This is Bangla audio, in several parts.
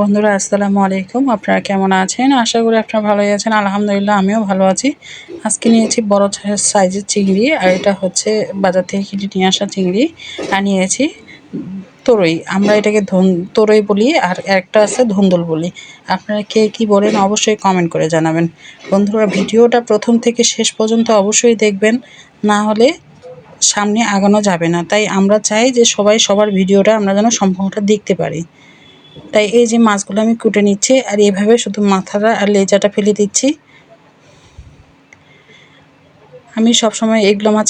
বন্ধুরা, আসসালামু আলাইকুম। আপনারা কেমন আছেন? আশা করি আপনারা ভালোই আছেন। আলহামদুলিল্লাহ, আমিও ভালো আছি। আজকে নিয়েছি বড় সাইজের চিংড়ি, আর এটা হচ্ছে বাজার থেকে কিনে নিয়ে আসা চিংড়ি। আর নিয়েছি তরই। আমরা এটাকে ধন তরই বলি, আর একটা আছে ধুন্দুল বলি। আপনারা কে কী বলেন অবশ্যই কমেন্ট করে জানাবেন। বন্ধুরা, ভিডিওটা প্রথম থেকে শেষ পর্যন্ত অবশ্যই দেখবেন। না হলে সামনে আগানো যাবে না। তাই আমরা চাই যে সবাই সবার ভিডিওটা আমরা যেন সম্পূর্ণটা দেখতে পারি। তাই এই যে মাছগুলো আমি কুটে নিচ্ছি আর এইভাবে শুধু মাথাটা আর লেজাটা ফেলে দিচ্ছি। আমি সবসময় এগুলো মাছ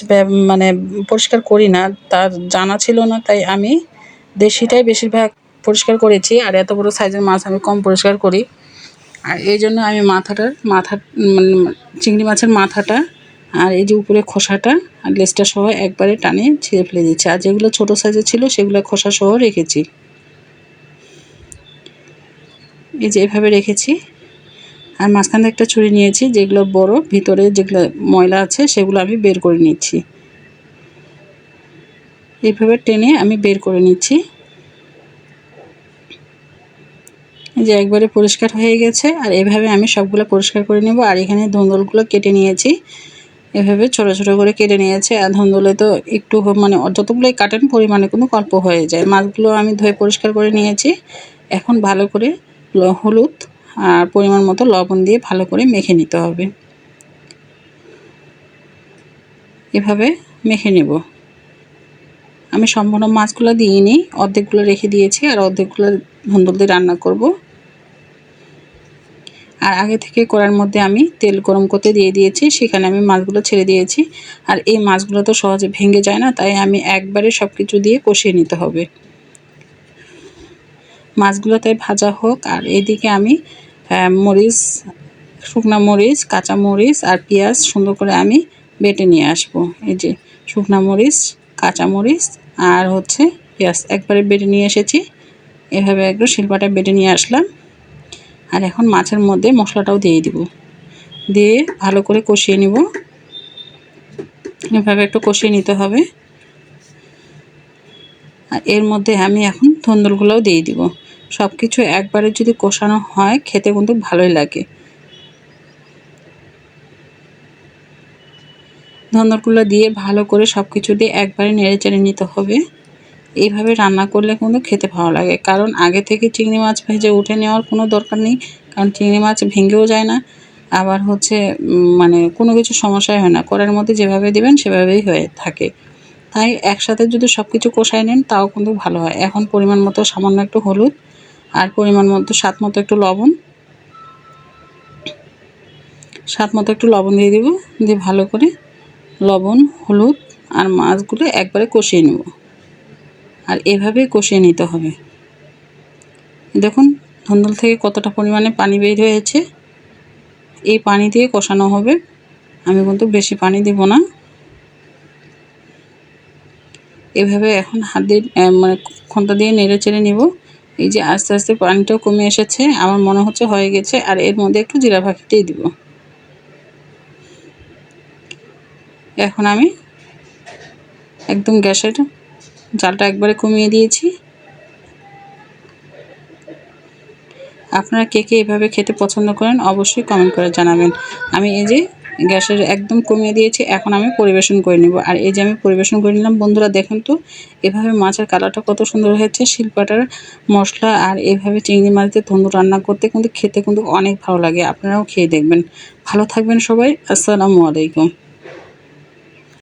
মানে পরিষ্কার করি না, তার জানা ছিল না, তাই আমি দেশিটাই বেশিরভাগ পরিষ্কার করেছি আর এত বড় সাইজের মাছ আমি কম পরিষ্কার করি। আর এই জন্য আমি মাথাটার, মাথা মানে চিংড়ি মাছের মাথাটা আর এই যে উপরে খোসাটা আর লেজটা সহ একবারে টানে ছিঁড়ে ফেলে দিচ্ছি। আর যেগুলো ছোটো সাইজের ছিল সেগুলো খোসা সহ রেখেছি। এই যে এভাবে রেখেছি। আর মাঝখান থেকে একটা ছুরি নিয়েছি, যেগুলো বড়, ভিতরে যেগুলো ময়লা আছে, সেগুলো আমি বের করে নিচ্ছি। এইভাবে টেনে আমি বের করে নিচ্ছি। যে একবারে পরিষ্কার হয়ে গেছে, আর এভাবে আমি সবগুলো পরিষ্কার করে নেব। আর এখানে ধন্দলগুলো কেটে নিয়েছি। এভাবে ছোটো ছোটো করে কেটে নিয়েছে, আর ধন্দলে তো একটু মানে যতগুলোই কাটেন, পরিমাণে কোনো অল্প হয়ে যায়। মাছগুলো আমি ধুয়ে পরিষ্কার করে নিয়েছি। এখন ভালো করে হলুদ আর পরিমাণ মতো লবণ দিয়ে ভালো করে মেখে নিতে হবে। এভাবে মেখে নেব। আমি সম্পূর্ণ মাছগুলো দিয়ে নিই, অর্ধেকগুলো রেখে দিয়েছি আর অর্ধেকগুলো ধন্দল দিয়ে রান্না করব। আর আগে থেকে করার মধ্যে আমি তেল গরম করতে দিয়ে দিয়েছি, সেখানে আমি মাছগুলো ছেড়ে দিয়েছি। আর এই মাছগুলো তো সহজে ভেঙে যায় না, তাই আমি একবারে সব কিছু দিয়ে কষিয়ে নিতে হবে। মাছগুলো তাই ভাজা হোক। আর এদিকে আমি মরিচ, শুকনা মরিচ, কাঁচা মরিচ আর পেঁয়াজ সুন্দর করে আমি বেটে নিয়ে আসব। এই যে শুকনা মরিচ, কাঁচা মরিচ আর হচ্ছে পেঁয়াজ। একবারে বেটে নিয়ে এসেছি। এভাবে একটু শিল্পাটা বেটে নিয়ে আসলাম। আর এখন মাছের মধ্যে মশলাটাও দিয়ে দিব। দিয়ে ভালো করে কষিয়ে নিব। এভাবে একটু কষিয়ে নিতে হবে। আর এর মধ্যে আমি এখন ধন্দলগুলোও দিয়ে দিব। সব কিছু একবারে যদি কষানো হয়, খেতে কিন্তু ভালোই লাগে। ধন্দরগুলো দিয়ে ভালো করে সব কিছু দিয়ে একবারে নেড়ে চেড়ে নিতে হবে। এইভাবে রান্না করলে কিন্তু খেতে ভালো লাগে। কারণ আগে থেকে চিংড়ি মাছ ভেজে উঠে নেওয়ার কোনো দরকার নেই, কারণ চিংড়ি মাছ ভেঙেও যায় না। আবার হচ্ছে মানে কোনো কিছু সমস্যাই হয় না। করার মধ্যে যেভাবে দিবেন, সেভাবেই হয়ে থাকে। তাই একসাথে যদি সব কিছু কষায় নেন, তাও কিন্তু ভালো হয়। এখন পরিমাণ মতো সামান্য একটু হলুদ আর পরিমাণ মতো স্বাদ মতো একটু লবণ। স্বাদ মতো একটু লবণ দিয়ে দিব, দিয়ে ভালো করে লবণ, হলুদ আর মাছগুলো একবারে কষিয়ে নেব। আর এভাবে কষিয়ে নিতে হবে। দেখুন, ধন্দল থেকে কতটা পরিমাণে পানি বের হয়েছে। এই পানি দিয়ে কষানো হবে। আমি কিন্তু বেশি পানি দিব না। এভাবে এখন হাত দিয়ে মানে খন্তা দিয়ে নেড়ে চেড়ে নেব। এই যে আস্তে আস্তে পানিটাও কমে এসেছে, আমার মনে হচ্ছে হয়ে গেছে, আর এর মধ্যে একটু জিরা দিয়ে দিব। এখন আমি একদম গ্যাসের জালটা একবারে কমিয়ে দিয়েছি। আপনারা কে কে এভাবে খেতে পছন্দ করেন অবশ্যই কমেন্ট করে জানাবেন। আমি এই যে গ্যাসের একদম কমিয়ে দিয়েছি, এখন আমি পরিবেশন করে নেব। আর এই যে আমি পরিবেশন করে নিলাম, বন্ধুরা দেখুন তো, এভাবে মাছের কালারটা কত সুন্দর হয়েছে, শিল্পাটার মশলা আর এভাবে চিংড়ি মাছ দিয়ে রান্না করতে কিন্তু খেতে কিন্তু অনেক ভালো লাগে। আপনারাও খেয়ে দেখবেন। ভালো থাকবেন সবাই, আসসালামু আলাইকুম।